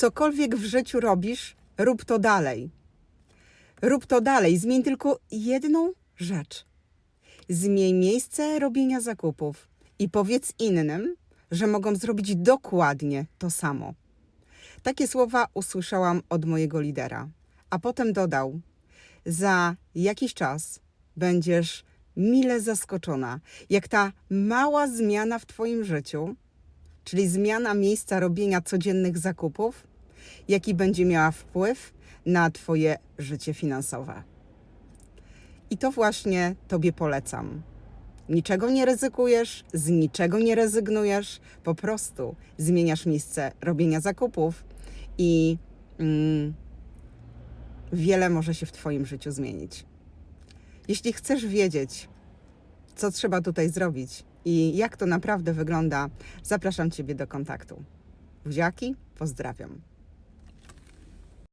Cokolwiek w życiu robisz, rób to dalej. Rób to dalej. Zmień tylko jedną rzecz. Zmień miejsce robienia zakupów i powiedz innym, że mogą zrobić dokładnie to samo. Takie słowa usłyszałam od mojego lidera, a potem dodał: Za jakiś czas będziesz mile zaskoczona, jak ta mała zmiana w Twoim życiu, czyli zmiana miejsca robienia codziennych zakupów, jaki będzie miała wpływ na Twoje życie finansowe. I to właśnie Tobie polecam. Niczego nie ryzykujesz, z niczego nie rezygnujesz, po prostu zmieniasz miejsce robienia zakupów i mm, wiele może się w Twoim życiu zmienić. Jeśli chcesz wiedzieć, co trzeba tutaj zrobić i jak to naprawdę wygląda, zapraszam Ciebie do kontaktu. Buziaki, pozdrawiam.